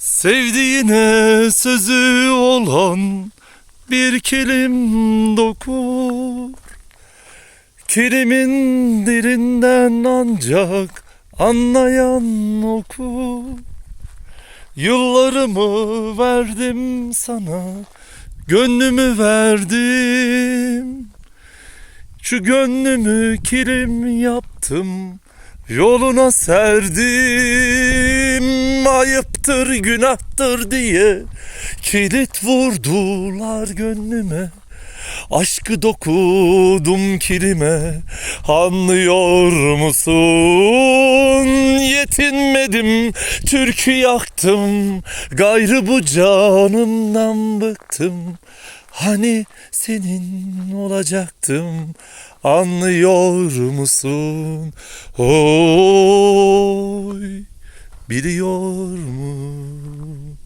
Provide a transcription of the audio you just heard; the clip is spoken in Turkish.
Sevdiğine sözü olan bir kilim dokur. Kilimin dilinden ancak anlayan okur. Yıllarımı verdim sana Gönlümü verdim. Şu gönlümü kilim yaptım Yoluna serdim Ayıptır günahtır diye. Kilit vurdular gönlüme Aşkı dokudum kilime Anlıyor musun? Yetinmedim Türkü yaktım. Gayrı bu canımdan bıktım Hani senin olacaktım Anlıyor musun? Oy Biliyor musun?